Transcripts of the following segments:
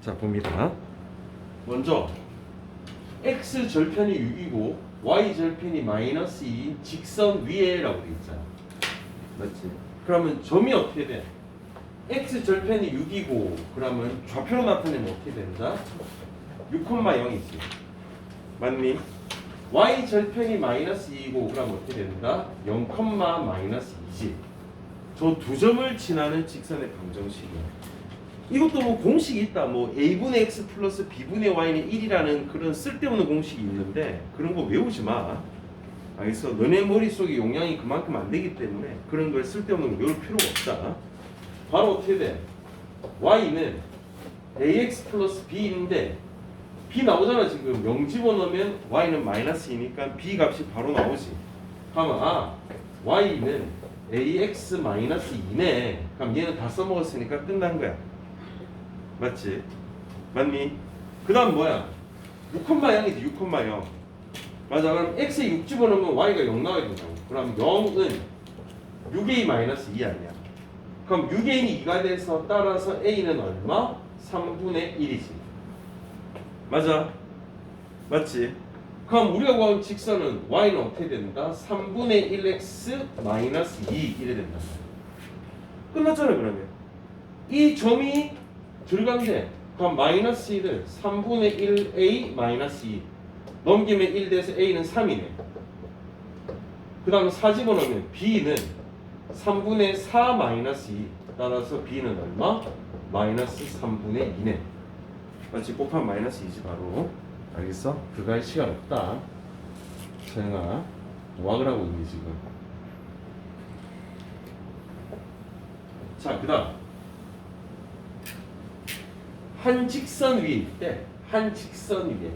자 봅니다. 먼저 x 절편이 6이고 y 절편이 마이너스 2인 직선 위에라고 돼 있잖아. 맞지? 그러면 점이 어떻게 돼? x 절편이 6이고 그러면 좌표로 나타내면 어떻게 된다? 6,0이지. 맞니? y 절편이 마이너스 2이고 그러면 어떻게 된다? 0, 마이너스 2지. 저 두 점을 지나는 직선의 방정식이야. 이것도 뭐 공식이 있다. 뭐 a분의 x 플러스 b분의 y는 1이라는 그런 쓸데없는 공식이 있는데 그런 거 외우지 마. 알겠어? 너네 머릿속에 용량이 그만큼 안 되기 때문에 그런 걸 쓸데없는 거 외울 필요가 없다. 바로 어떻게 돼? y는 ax 플러스 b인데 b 나오잖아 지금 0 집어넣으면 y는 마이너스 2니까 b 값이 바로 나오지. 그러면 아 y는 ax 마이너스 2네. 그럼 얘는 다 써먹었으니까 끝난 거야. 맞지? 맞니? 그 다음 뭐야? 6,0이지 6,0 맞아 그럼 x에 6 집어넣으면 y가 0 나와야 된다고 그럼 0은 6a 마이너스 2 아니야 그럼 6a는 2가 돼서 따라서 a는 얼마? 3분의 1이지 맞아 맞지? 그럼 우리가 구한 직선은 y는 어떻게 된다? 3분의 1x 마이너스 2 이래 된다 끝났잖아 그러면 이 점이 들어간대 그럼 마이너스 1을 3분의 1a 마이너스 2 넘기면 1 돼서 a는 3이네. 그 다음에 4 집어넣으면 b는 3분의 4 마이너스 2 따라서 b는 얼마? 마이너스 3분의 2네. 맞지? 곱하면 마이너스 2지 바로. 알겠어? 할 시간 없다. 서영아 뭐하라고 있니 지금? 자 그 다음 한 직선 위에 있대. 한 직선 위에.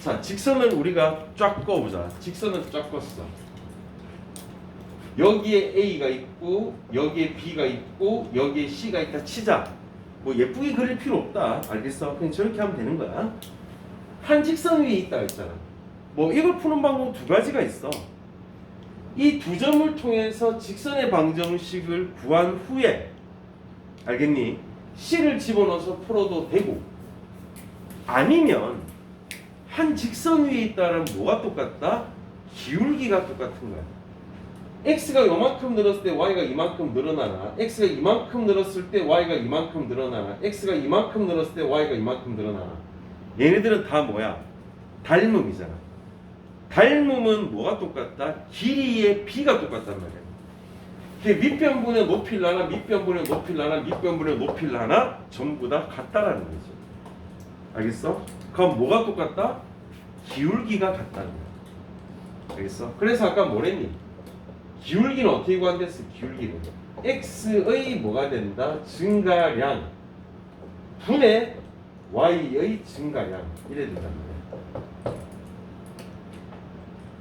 자, 직선을 우리가 쫙 꺼보자. 직선은 쫙 껐어. 여기에 A가 있고, 여기에 B가 있고, 여기에 C가 있다 치자. 뭐 예쁘게 그릴 필요 없다. 알겠어? 그냥 저렇게 하면 되는 거야. 한 직선 위에 있다 했잖아. 뭐 이걸 푸는 방법 두 가지가 있어. 이 두 점을 통해서 직선의 방정식을 구한 후에 알겠니? C를 집어넣어서 풀어도 되고 아니면 한 직선 위에 있다는 뭐가 똑같다? 기울기가 똑같은 거야. x가 요만큼 늘었을 때 y가 이만큼 늘어나나 x가 이만큼 늘었을 때 y가 이만큼 늘어나나 x가 이만큼 늘었을 때 y가 이만큼 늘어나나 얘네들은 다 뭐야? 닮음이잖아. 닮음은 뭐가 똑같다? 길이의 b가 똑같단 말이야. 그 밑변분의 하나, 밑변분의 하나, 밑변분의 하나 전부 다 같다라는 거죠. 알겠어? 그럼 뭐가 똑같다? 기울기가 같다는 거야. 알겠어? 그래서 아까 뭐랬니? 기울기는 어떻게 구한댔어? 기울기는 x의 뭐가 된다? 증가량 분의 y의 증가량 이래 된단 말이야.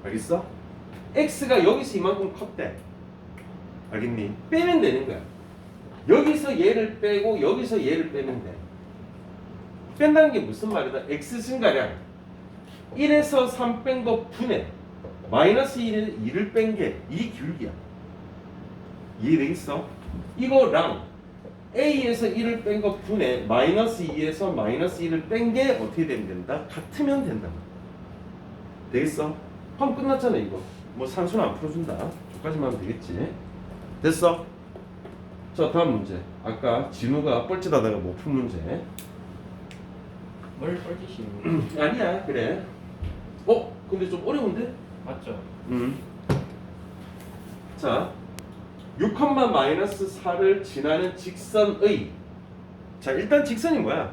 알겠어? x가 여기서 이만큼 컸대. 알겠니? 빼면 되는 거야. 여기서 얘를 빼고 여기서 얘를 빼면 돼. 뺀다는 게 무슨 말이다? x 증가량 1에서 3 뺀 거 분해 마이너스 1을 2를 뺀 게 이 기울기야. 이해되겠어? 이거랑 a에서 1을 뺀 거 분해 마이너스 2에서 마이너스 1을 뺀 게 어떻게 되면 된다? 같으면 된다. 되겠어? 그럼 끝났잖아 이거. 뭐 산수는 안 풀어준다. 저까지만 하면 되겠지. 됐어? 자 다음 문제 아까 진우가 뻘짓하다가 못 푼 문제 뭘 뻘짓이는 거 아니야 그래 어? 근데 좀 어려운데? 맞죠? 음. 자 6, 마이너스 4를 지나는 직선의 자 일단 직선이 뭐야?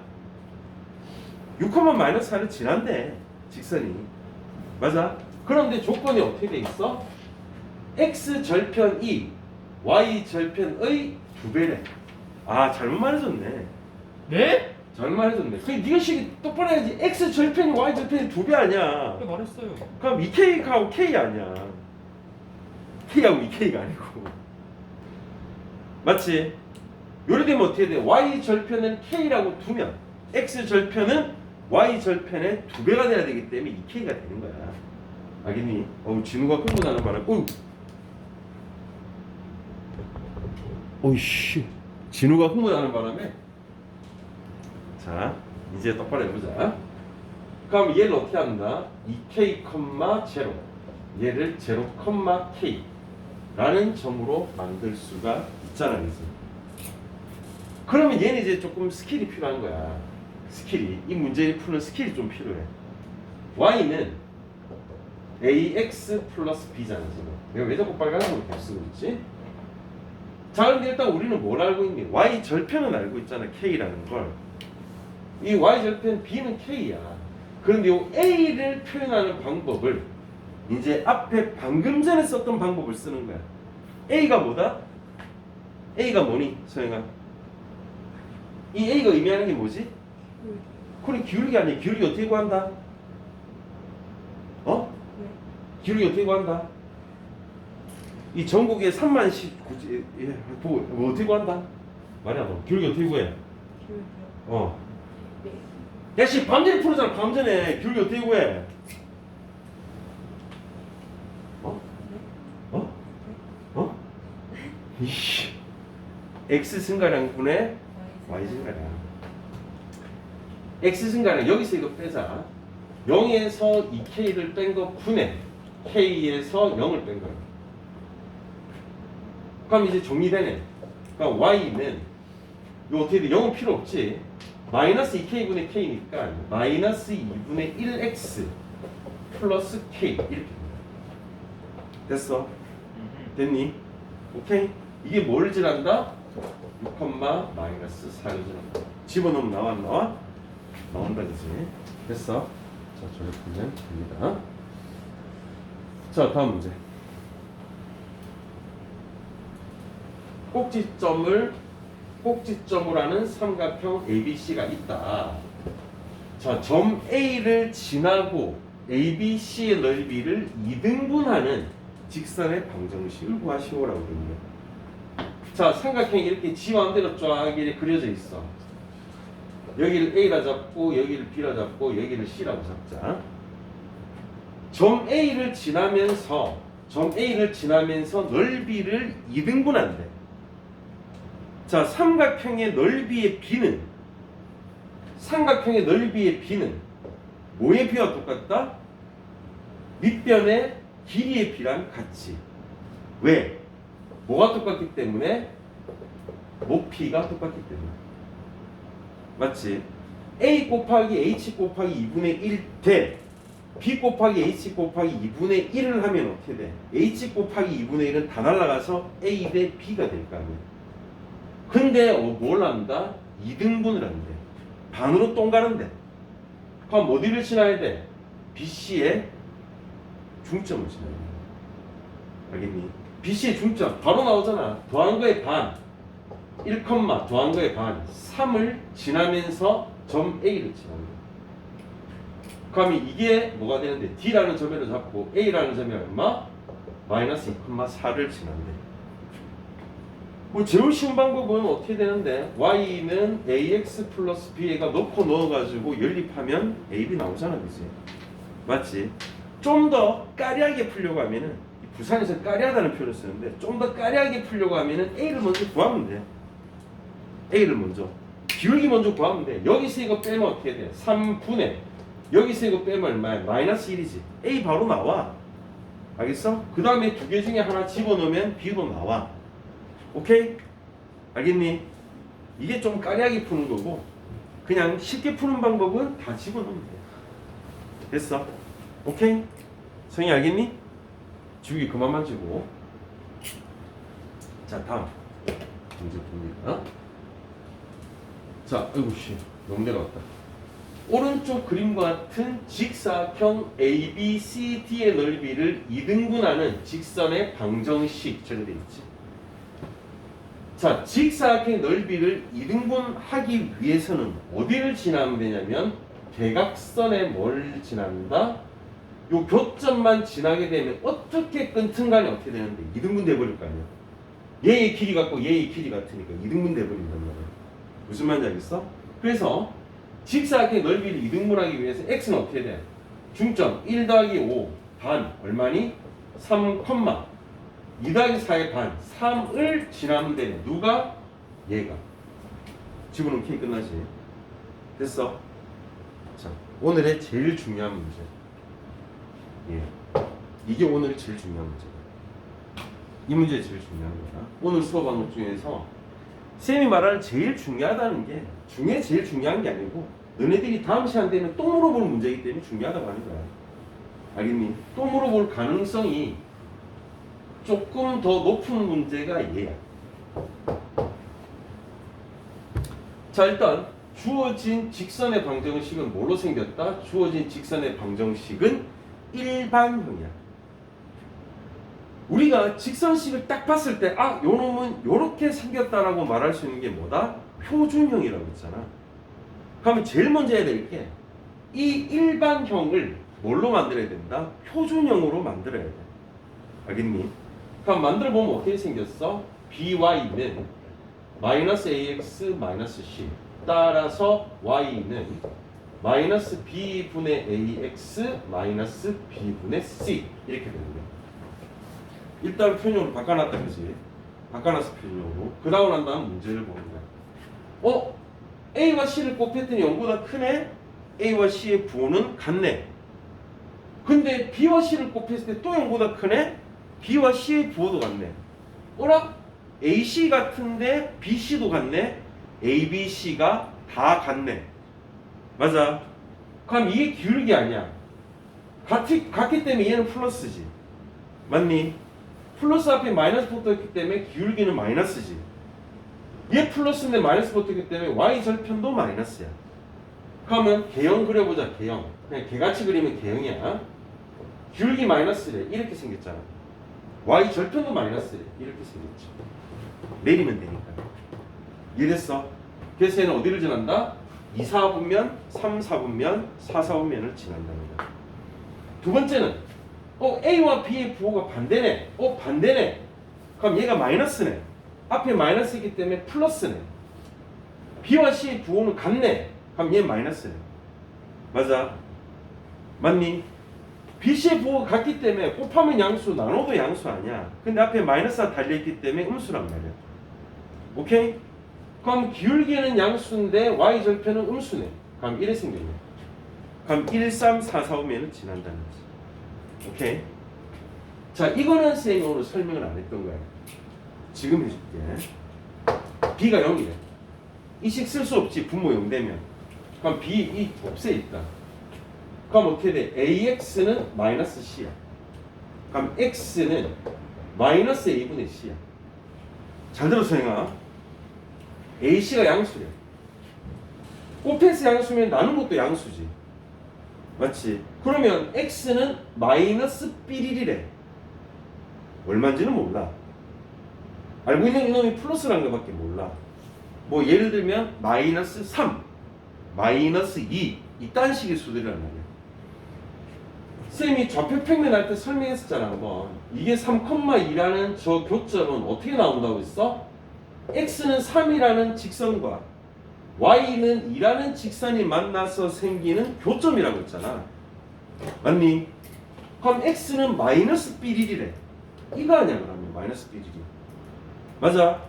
6, 마이너스 4를 지난대 직선이 맞아? 그런데 조건이 어떻게 돼 있어? x 절편 2 y 절편의 두 배래 아 잘못 말해줬네 네? 잘못 말해줬네 그 네가 식이 똑바로 해야지 x 절편이 y 절편이 두 배 아니야 왜 말했어요? 그럼 2K하고 K 아니야. K하고 2K가 아니고. 맞지? 요리 되면 어떻게 돼? Y 절편은 K라고 두면 X 절편은 Y 절편의 두 배가 돼야 되기 때문에 2K가 되는 거야. 알겠니? 어우 진우가 흥분하는 바람에 어우 어이씨 진우가 흥분하는 바람에 자, 이제 똑바로 해보자. 그럼 얘를 어떻게 한다? 2k, 0 얘를 0, k 라는 점으로 만들 수가 있잖아, 그래서. 그러면 얘는 이제 조금 스킬이 필요한 거야. 스킬이 이 문제를 푸는 스킬이 좀 필요해. y는 ax 플러스 b잖아 지금. 내가 왜 자꾸 빨간색으로 계속 쓰고 있지? 자, 근데 일단 우리는 뭘 알고 있니? y 절편은 알고 있잖아, k라는 걸. 이 y 절편 b는 k야. 그런데 이 a를 표현하는 방법을 이제 앞에 방금 전에 썼던 방법을 쓰는 거야. a가 뭐다? a가 뭐니, 소영아? 이 a가 의미하는 게 뭐지? 그래 기울기 아니야. 기울기 어떻게 구한다? 어? 기울기 어떻게 구한다? 이 전국에 3만 씩 굳이 예, 보고 뭐 어떻게 구한다? 말이야 너 기울기 어떻게 구해? 어. 야 씨 밤전에 풀었잖아 밤전에 기울기 어떻게 구해? 어? 어? 어? 이씨 x 승가량 분의 y 승가량 x 승가량 여기서 이거 빼자 0에서 2k를 뺀 거 분해 k에서 0을 뺀 거야 그럼 이제 정리되네. 그러니까 y는 이거 어떻게 돼? 0은 필요 없지. 마이너스 2k분의 k니까 마이너스 2분의 1x 플러스 k. 이렇게. 됐어? 됐니? 오케이? 이게 뭘 지난다? 6, 마이너스 4를 지난다. 집어넣으면 나와 안 나와? 나온다 그지? 됐어? 자 저렇게 풀면 됩니다. 자 다음 문제 꼭지점을 꼭지점으로 하는 삼각형 ABC가 있다. 자, 점 A를 지나고 ABC의 넓이를 2등분하는 직선의 방정식을 구하시오라고 그럽니다. 자, 삼각형이 이렇게 지 마음대로 쫙 그려져 있어. 여기를 A라 잡고 여기를 B라 잡고 여기를 C라고 잡자. 점 A를 지나면서 점 A를 지나면서 넓이를 2등분한대. 자, 삼각형의 넓이의 비는 삼각형의 넓이의 비는 뭐의 비와 똑같다? 밑변의 길이의 비랑 같이. 왜? 뭐가 똑같기 때문에? 높이가 똑같기 때문에. 맞지? A 곱하기 H 곱하기 2분의 1 대 B 곱하기 H 곱하기 2분의 1을 하면 어떻게 돼? H 곱하기 2분의 1은 다 날라가서 A 대 B가 될 거 아니야. 근데 어, 뭘 한다? 2등분을 한대. 반으로 똥 가는데. 그럼 어디를 지나야 돼? BC의 중점을 지나야 돼. 알겠니? BC의 중점 바로 나오잖아. 더한 거의 반. 1, 더한 거의 반. 3을 지나면서 점 A를 지나는 거야. 그러면 이게 뭐가 되는데 D라는 점을 잡고 A라는 점이 얼마? 마이너스 2,4를 지난대. 뭐 제일 쉬운 방법은 어떻게 되는데? y는 ax 플러스 b가 넣고 넣어가지고 연립하면 ab 나오잖아 그지? 맞지? 좀 더 까리하게 풀려고 하면은 이 부산에서 까리하다는 표현을 쓰는데 좀 더 까리하게 풀려고 하면은 a를 먼저 구하면 돼. a를 먼저. 기울기 먼저 구하면 돼. 여기서 이거 빼면 어떻게 돼? 3분의. 여기서 이거 빼면 얼마야 마이너스 1이지. a 바로 나와. 알겠어? 그 다음에 두 개 중에 하나 집어넣으면 b도 나와 오케이? 알겠니? 이게 좀 까리하게 푸는 거고 그냥 쉽게 푸는 방법은 다 집어넣으면 돼. 됐어? 오케이? 성이 알겠니? 지우개 그만 만지고 자 다음 문제 봅니다. 자, 아이고 씨 너무 내려왔다. 오른쪽 그림과 같은 직사각형 ABCD의 넓이를 2등분하는 직선의 방정식 돼 있지. 자, 직사각형의 넓이를 2등분하기 위해서는 어디를 지나면 되냐면 대각선에 뭘 지난다? 요 교점만 지나게 되면 어떻게 끊든 간에 어떻게 되는데 2등분 돼버릴 거 아니야. 얘의 길이 같고 얘의 길이 같으니까 2등분 돼버린단 말이야. 무슨 말인지 알겠어? 그래서 직사각형의 넓이를 2등분하기 위해서 x는 어떻게 돼? 중점 1 더하기 5 반 얼마니? 3, 2 더하기 4의 반 3을 지나면 되네 누가? 얘가 집어넣으면 k 끝나지 됐어? 자, 오늘의 제일 중요한 문제. 예. 이게 오늘 제일 중요한 문제다. 이 문제 제일 중요한 거다. 오늘 수업 과목 중에서 쌤이 말하는 제일 중요하다는 게 중에 제일 중요한 게 아니고 너네들이 다음 시간 되면 또 물어볼 문제이기 때문에 중요하다고 하는 거야. 알겠니? 또 물어볼 가능성이 조금 더 높은 문제가 얘야. 자 일단 주어진 직선의 방정식은 뭘로 생겼다? 주어진 직선의 방정식은 일반형이야. 우리가 직선식을 딱 봤을 때, 아, 요 놈은 요렇게 생겼다라고 말할 수 있는 게 뭐다? 표준형이라고 했잖아. 그러면 제일 먼저 해야 될 게, 이 일반형을 뭘로 만들어야 된다? 표준형으로 만들어야 돼. 알겠니? 그럼 만들어 보면 어떻게 생겼어? by는 마이너스 ax 마이너스 c 따라서 y는 마이너스 b분의 ax 마이너스 b분의 c 이렇게 되는 거야. 일단 표준형으로 바꿔놨다 그지? 바꿔놨어 표준형으로. 그 다음 난 다음 문제를 보는 거야. 어? a와 c를 곱했더니 0보다 크네? a와 c의 부호는 같네. 근데 b와 c를 곱했을 때 또 0보다 크네? B와 c의 부호도 같네. 어라? AC 같은데 BC도 같네. ABC가 다 같네. 맞아. 그럼 이게 기울기 아니야. 같이 같기 때문에 얘는 플러스지. 맞니? 플러스 앞에 마이너스 붙어있기 때문에 기울기는 마이너스지. 얘 플러스인데 마이너스 붙어있기 때문에 y 절편도 마이너스야. 그러면 개형 그려보자. 개형. 그냥 개같이 그리면 개형이야. 기울기 마이너스래. 이렇게 생겼잖아. Y 절편도 마이너스래. 이렇게 생겼지. 내리면 되니까. 이해됐어? 그래서 얘는 어디를 지난다? 2, 4분면, 3, 4분면, 4, 4분면을 지난다는 거야. 두 번째는 어 A와 B의 부호가 반대네. 어 반대네. 그럼 얘가 마이너스네. 앞에 마이너스이기 때문에 플러스네. B와 C의 부호는 같네. 그럼 얘 마이너스네. 맞아. 맞니? BC의 부호가 같기 때문에 곱하면 양수, 나눠도 양수 아니야. 근데 앞에 마이너스가 달려있기 때문에 음수란 말이야. 오케이? 그럼 기울기는 양수인데 y절편은 음수네. 그럼 1이 생겼네. 그럼 1, 3, 4, 4 오면은 지난다는 거지. 오케이? 자, 이거는 쌤이 오늘 설명을 안 했던 거야. 지금 해줄게. b가 0이래. 이식 쓸 수 없지. 분모 0 되면. 그럼 b 이 없애 있다. 그럼 어떻게 돼? ax는 마이너스 c야. 그럼 x는 마이너스 a분의 c야. 잘 들었어, 형아. ac가 양수래. 곱해서 양수면 나눈 것도 양수지. 맞지? 그러면 x는 마이너스 삐리리래. 얼마인지는 몰라. 알고 있는 이놈이 플러스라는 것밖에 몰라. 뭐 예를 들면 마이너스 3, 마이너스 2 이딴 식의 수들이란 말이야. 쌤이 좌표 평면 할 때 설명했었잖아 한번. 이게 3,2라는 저 교점은 어떻게 나온다고 했어? x는 3이라는 직선과 y는 2라는 직선이 만나서 생기는 교점이라고 했잖아. 맞니? 그럼 x는 마이너스 삐리리래. 이거 아니야 그러면 마이너스 삐리리. 맞아.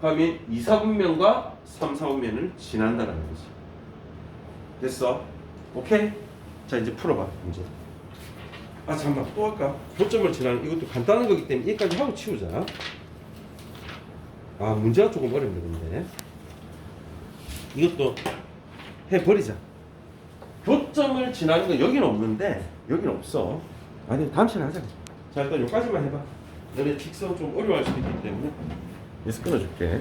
그러면 2, 4분면과 3, 4분면을 지난다는 거지. 됐어? 오케이? 자 이제 풀어봐 문제. 아 잠깐만 또 할까? 교점을 지나는 이것도 간단한 거기 때문에 여기까지 하고 치우자. 아 문제가 조금 어렵네 근데 이것도 해버리자. 교점을 지나는 건 여기는 없는데 여기는 없어. 아니 다음 시간에 하자. 자 일단 여기까지만 해봐. 너네 직선 좀 어려워할 수도 있기 때문에 여기서 끊어줄게.